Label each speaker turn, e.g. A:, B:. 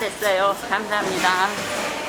A: 됐어요. 감사합니다.